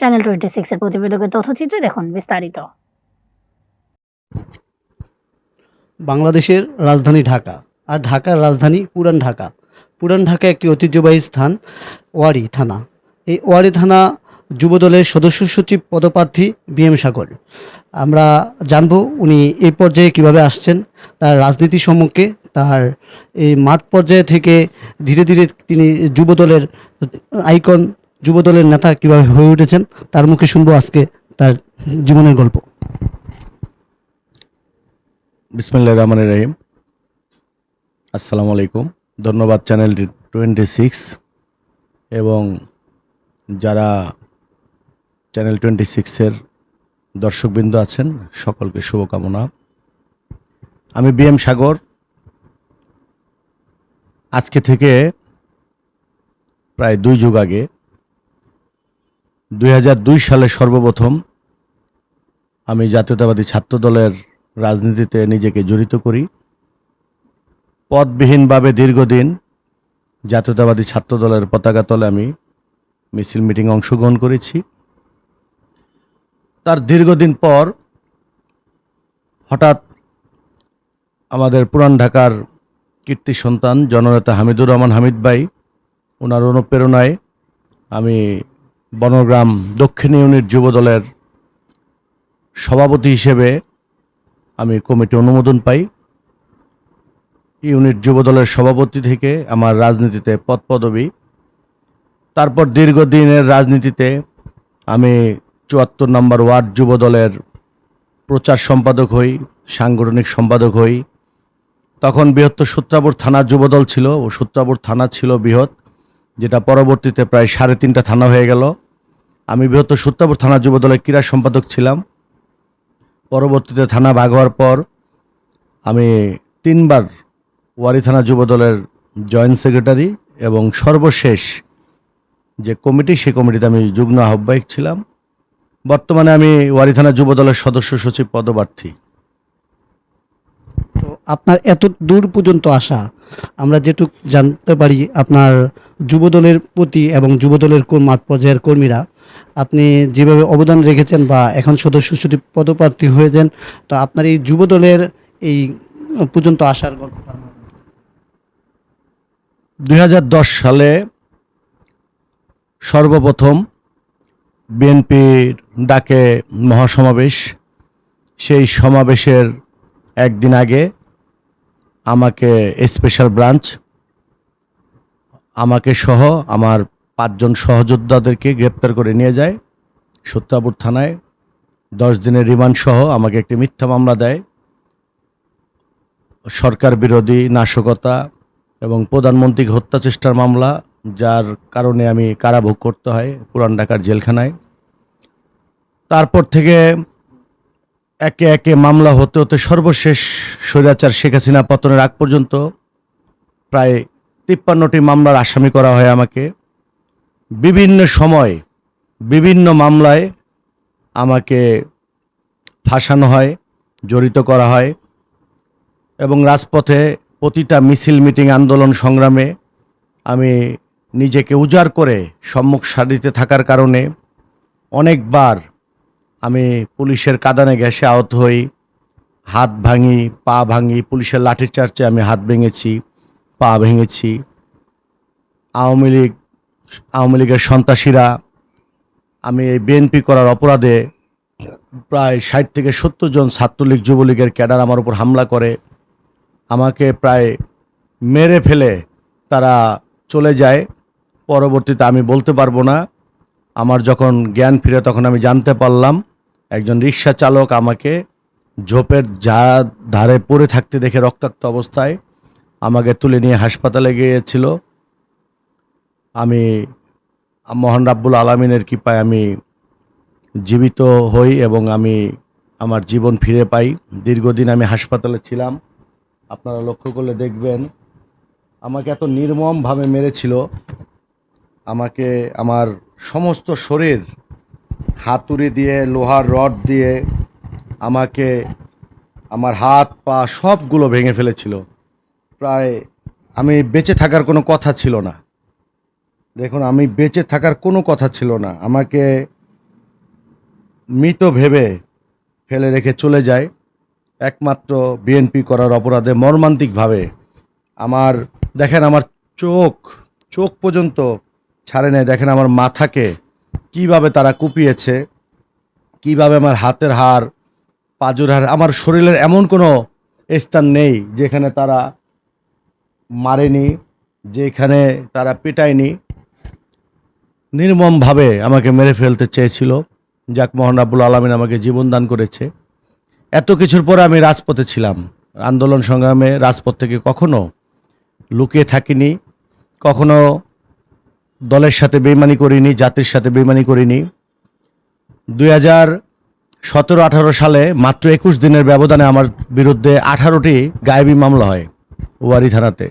Channel twenty সিক্সের প্রতিবেদকের তথ্যচিত্রে দেখুন বিস্তারিত। বাংলাদেশের রাজধানী ঢাকা আর ঢাকার রাজধানী পুরান ঢাকা। পুরান ঢাকা একটি ঐতিহ্যবাহী স্থান, ওয়ারি থানা। এই ওয়ারি থানা যুবদলের সদস্য সচিব পদপ্রার্থী বি এম সাগর। আমরা জানব উনি এই পর্যায়ে কীভাবে আসছেন, তার রাজনীতি সম্মুখে, তার এই মাঠ পর্যায়ে থেকে ধীরে ধীরে তিনি যুবদলের আইকন যুবদলের নেতা কীভাবে হয়ে উঠেছেন, তার মুখে শুনব আজকে তার জীবনের গল্প। বিসমিল্লা রহমান রহিম। আসসালামু আলাইকুম ধন্যবাদ চ্যানেল টোয়েন্টি সিক্স। এবং যারা চ্যানেল টোয়েন্টি সিক্সের দর্শকবৃন্দ আছেন, সকলকে শুভকামনা। আমি বি এম সাগর। আজকে থেকে প্রায় দুই যুগ আগে দুই হাজার দুই সালে সর্বপ্রথম আমি জাতীয়তাবাদী ছাত্র দলের রাজনীতিতে নিজেকে জড়িত করি। পদবিহীনভাবে দীর্ঘদিন জাতীয়তাবাদী ছাত্র দলের পতাকা তলে আমি মিছিল মিটিং অংশগ্রহণ করেছি। তার দীর্ঘদিন পর হঠাৎ আমাদের পুরান ঢাকার কীর্তি সন্তান জননেতা হামিদুর রহমান হামিদ ভাই ওনার অনুপ্রেরণায় আমি বনগ্রাম দক্ষিণ ইউনিট যুব দলের সভাপতি হিসেবে আমি কমিটি অনুমোদন পাই। ইউনিট যুবদলের সভাপতি থেকে আমার রাজনীতিতে পদ পদবি তারপর দীর্ঘদিনের রাজনীতিতে আমি চুয়াত্তর নম্বর ওয়ার্ড যুবদলের প্রচার সম্পাদক হই, সাংগঠনিক সম্পাদক হই। তখন বৃহত্তর সূত্রাপুর থানা যুবদল ছিল, ও সূত্রাপুর থানা ছিল বৃহৎ। যেটা পরবর্তীতে প্রায় সাড়ে তিনটা থানা হয়ে গেল। আমি বৃহত্তর সূত্রাপুর থানা যুবদলের ক্রীড়া সম্পাদক ছিলাম। পরবর্তীতে থানা ভাগ হওয়ার পর আমি তিনবার ওয়ারি থানা যুবদলের জয়েন্ট সেক্রেটারি এবং সর্বশেষ যে কমিটি সেই কমিটিতে আমি যুগ্ম আহ্বায়ক ছিলাম। বর্তমানে আমি ওয়ারি থানা যুবদলের সদস্য সচিব পদপ্রার্থী। আপনার এত দূর পর্যন্ত আসা, আমরা যেটুক জানতে পারি আপনার যুবদলের প্রতি এবং যুবদলের মাঠ পর্যায়ের কর্মীরা, আপনি যেভাবে অবদান রেখেছেন বা এখন সদস্য সচিব পদপ্রার্থী হয়েছেন, তো আপনার এই যুবদলের এই পর্যন্ত আসার আমাকে দুই সালে সর্বপ্রথম বিএনপির ডাকে মহাসমাবেশ, সেই সমাবেশের একদিন আগে আমাকে স্পেশাল ব্রাঞ্চ আমাকে সহ আমার পাঁচজন সহযোদ্ধাদেরকে গ্রেপ্তার করে নিয়ে যায় সত্যাপুর থানায়। দশ দিনের রিমান্ড সহ আমাকে একটি মিথ্যা মামলা দেয়। সরকার বিরোধী নাশকতা এবং প্রধানমন্ত্রীকে হত্যা চেষ্টার মামলা, যার কারণে আমি কারাভোগ করতে হয় পুরান ঢাকার জেলখানায়। তারপর থেকে একে একে মামলা হতে হতে সর্বশেষ স্বৈরাচার শেখ হাসিনা পতনের আগ পর্যন্ত প্রায় তিপ্পান্নটি মামলার আসামি করা হয় আমাকে। বিভিন্ন সময় বিভিন্ন মামলায় আমাকে ফাঁসানো হয়, জড়িত করা হয় এবং রাজপথে প্রতিটা মিছিল, মিটিং, আন্দোলন সংগ্রামে আমি নিজেকে উজাড় করে সম্মুখ সারিতে থাকার কারণে অনেকবার আমি পুলিশের কাদানে গ্যাসে আহত হই, হাত ভাঙি, পা ভাঙি, পুলিশের লাঠির চার্চে আমি হাত ভেঙেছি, পা ভেঙেছি। আওয়ামী লীগ, আওয়ামী লীগের সন্ত্রাসীরা আমি এই বিএনপি করার অপরাধে প্রায় ষাট থেকে সত্তর জন ছাত্রলীগ যুবলীগের ক্যাডার আমার উপর হামলা করে। আমাকে প্রায় মেরে ফেলে তারা চলে যায়। পরবর্তীতে আমি বলতে পারব না। আমার যখন জ্ঞান ফিরে তখন আমি জানতে পারলাম। একজন রিক্সা চালক আমাকে ঝোপের যা ধারে পড়ে থাকতে দেখে রক্তাক্ত অবস্থায় আমাকে তুলে নিয়ে হাসপাতালে গিয়েছিল। আমি মহান রাব্বুল আলমিনের কৃপায় আমি জীবিত হই এবং আমি আমার জীবন ফিরে পাই। দীর্ঘদিন আমি হাসপাতালে ছিলাম। আপনারা লক্ষ্য করলে দেখবেন, আমাকে এত নির্মমভাবে মেরেছিল। আমাকে, আমার সমস্ত শরীর হাতুড়ি দিয়ে, লোহার রড দিয়ে আমাকে, আমার হাত, পা সবগুলো ভেঙে ফেলেছিল। প্রায় আমি বেঁচে থাকার কোনো কথা ছিল না। দেখুন, আমি বেঁচে থাকার কোনো কথা ছিল না। আমাকে মৃত ভেবে ফেলে রেখে চলে যায়। একমাত্র বিএনপি করার অপরাধে মর্মান্তিকভাবে আমার, দেখেন আমার চোখ চোখ পর্যন্ত ছাড়ে নেয় দেখেন আমার মাথাকে কীভাবে তারা কুপিয়েছে, কীভাবে আমার হাতের হার পাজুর হার আমার শরীরের এমন কোনো স্থান নেই যেখানে তারা মারেনি, যেখানে তারা পেটায়নি। নির্মমভাবে আমাকে মেরে ফেলতে চেয়েছিল। যাক, মোহন আব্বুল আলমিন আমাকে জীবন দান করেছে। এত কিছুর পরে আমি রাজপথে ছিলাম। আন্দোলন সংগ্রামে রাজপথ থেকে কখনো লুকিয়ে থাকিনি, কখনো দলের সাথে বেইমানি করিনি, জাতির সাথে বেইমানি করিনি। দুই হাজার সতেরো আঠারো সালে মাত্র একুশ দিনের ব্যবধানে আমার বিরুদ্ধে আঠারোটি গায়েবী মামলা হয় ওয়ারি থানাতে।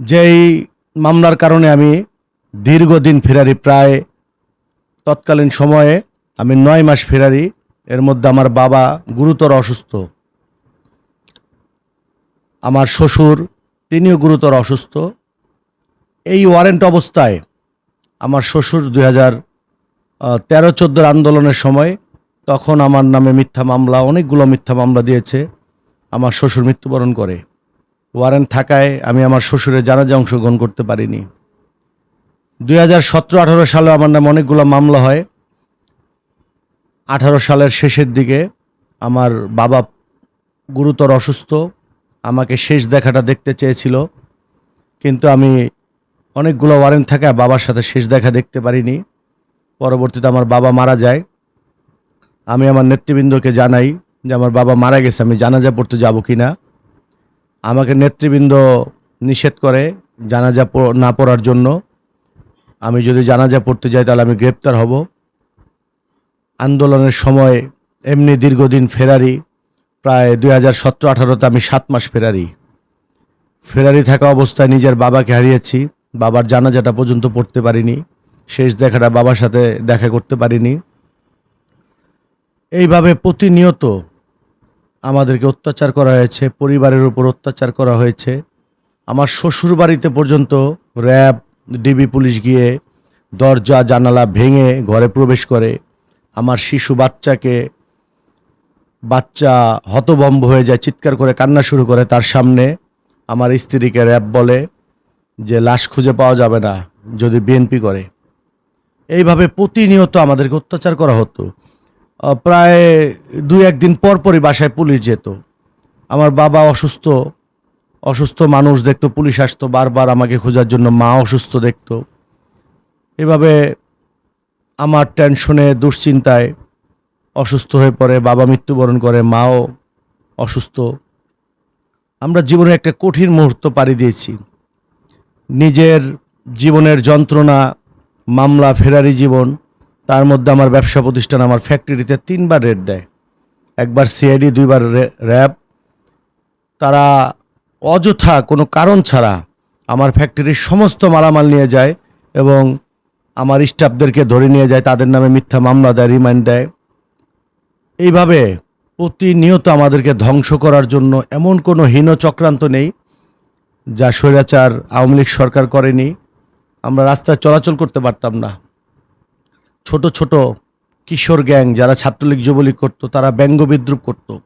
যেই মামলার কারণে আমি দীর্ঘদিন ফেরারি, প্রায় তৎকালীন সময়ে আমি নয় মাস ফেরারি, এর মধ্যে আমার বাবা গুরুতর অসুস্থ। আমার শ্বশুর তিনিও গুরুতর অসুস্থ। এই ওয়ারেন্ট অবস্থায় আমার শ্বশুর দুই হাজার তেরো চোদ্দোর আন্দোলনের সময় তখন আমার নামে মিথ্যা মামলা, অনেকগুলো মিথ্যা মামলা দিয়েছে, আমার শ্বশুর মৃত্যুবরণ করে। ওয়ারেন্ট থাকায় আমি আমার শ্বশুরের জানাজা অংশগ্রহণ করতে পারিনি। দুই হাজার সতেরো আঠারো সালে আমার নামে অনেকগুলো মামলা হয়। আঠারো সালের শেষের দিকে আমার বাবা গুরুতর অসুস্থ, আমাকে শেষ দেখাটা দেখতে চেয়েছিল, কিন্তু আমি অনেকগুলো ওয়ারেন্ট থাকায় বাবার সাথে শেষ দেখা দেখতে পারিনি। পরবর্তীতে আমার বাবা মারা যায়। আমি আমার নেতৃবৃন্দকে জানাই যে আমার বাবা মারা গেছে, আমি জানাজা পড়তে যাব কি না আমাকে নেতৃবৃন্দ নিষেধ করে জানাজা না পড়ার জন্য। আমি যদি জানাজা পড়তে যাই তাহলে আমি গ্রেপ্তার হব। আন্দোলনের সময় এমনি দীর্ঘদিন ফেরারি, প্রায় দুই হাজার সতেরো আঠারোতে আমি সাত মাস ফেরারি। ফেরারি থাকা অবস্থায় নিজের বাবাকে হারিয়েছি। বাবার জানাজাটা পর্যন্ত পড়তে পারিনি। শেষ দেখাটা বাবার সাথে দেখা করতে পারিনি। এইভাবে প্রতিনিয়ত আমাদেরকে অত্যাচার করা হয়েছে, পরিবারের উপর অত্যাচার করা হয়েছে। আমার শ্বশুর বাড়িতে পর্যন্ত র্যাব, ডিবি পুলিশ গিয়ে দরজা, জানালা ভেঙে ঘরে প্রবেশ করে। আমার শিশু বাচ্চাকে বাচ্চা হতবম্ব হয়ে যায়, চিৎকার করে কান্না শুরু করে তার সামনে। আমার স্ত্রীকে র্যাব বলে যে লাশ খুঁজে পাওয়া যাবে না যদি বিএনপি করে। এইভাবে প্রতিনিয়ত আমাদেরকে অত্যাচার করা হতো। প্রায় দুই একদিন পর পরই বাসায় পুলিশ যেত। আমার বাবা অসুস্থ অসুস্থ মানুষ দেখতো, পুলিশ আসতো, বারবার আমাকে খোঁজার জন্য মা অসুস্থ দেখতো। এভাবে আমার টেনশনে, দুশ্চিন্তায় অসুস্থ হয়ে পড়ে, বাবা মৃত্যুবরণ করে, মাও অসুস্থ। আমরা জীবনে একটা কঠিন মুহূর্ত পাড়ি দিয়েছি। নিজের জীবনের যন্ত্রণা, মামলা, ফেরারি জীবন, তার মধ্যে আমার ব্যবসা প্রতিষ্ঠান, আমার ফ্যাক্টরিতে তিনবার রেড দেয়। একবার সিআইডি, দুইবার র্যাব। তারা অযথা কোনো কারণ ছাড়া আমার ফ্যাক্টরির সমস্ত মালামাল নিয়ে যায় এবং আমার স্টাফদেরকে ধরে নিয়ে যায়, তাদের নামে মিথ্যা মামলা দেয় রিমাইন্ড দেয়। এইভাবে প্রতিনিয়ত আমাদেরকে ধ্বংস করার জন্য এমন কোনো হীন চক্রান্ত নেই। যা স্বৈরাচার আওয়ামী লীগ সরকার করেনি, আমরা রাস্তায় চলাচল করতে পারতাম না। ছোট ছোট কিশোর গ্যাং যারা ছাত্রলীগ যুবলীগ করতো, তারা ব্যঙ্গ বিদ্রুপ করতো।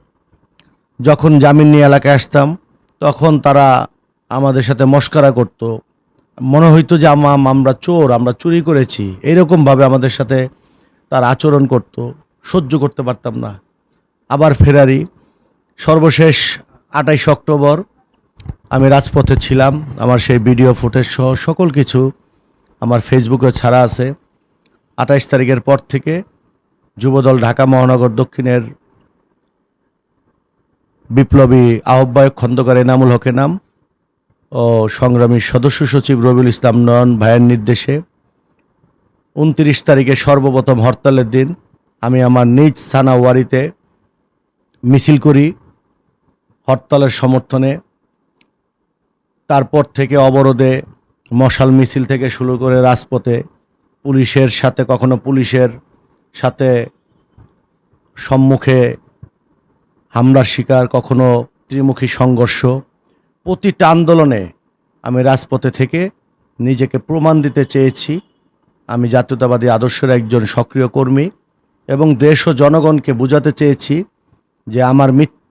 যখন জামিন নিয়ে এলাকায় আসতাম, তখন তারা আমাদের সাথে মস্করা করত। মনে হইতো যে আমাম আমরা চোর, আমরা চুরি করেছি। এইরকমভাবে আমাদের সাথে তার আচরণ করত, সহ্য করতে পারতাম না। আবার ফেরারি, সর্বশেষ আটাইশ অক্টোবর আমি রাজপথে ছিলাম, আমার সেই ভিডিও ফুটেজ সহ সকল কিছু আমার ফেসবুকে ছাড়া আছে। আঠাইশ তারিখের পর থেকে যুবদল ঢাকা মহানগর দক্ষিণের বিপ্লবী আহ্বায়ক খন্দকার এনামুল হকের নাম ও সংগ্রামী সদস্য সচিব রবিউল ইসলাম নয়ন ভাইয়ের নির্দেশে উনত্রিশ তারিখে সর্বপ্রথম হরতালের দিন আমি আমার নিজ থানা ওয়ারিতে মিছিল করি। হরতালের সমর্থনে তারপর থেকে অবরোধে মশাল মিছিল থেকে শুরু করে রাজপথে পুলিশের সাথে কখনো পুলিশের সাথে সম্মুখে হামলার শিকার, কখনো ত্রিমুখী সংঘর্ষ, প্রতিটা আন্দোলনে আমি রাজপথে থেকে নিজেকে প্রমাণ দিতে চেয়েছি। আমি জাতীয়তাবাদী আদর্শের একজন সক্রিয় কর্মী এবং দেশ ও জনগণকে বোঝাতে চেয়েছি যে আমার মৃত্যু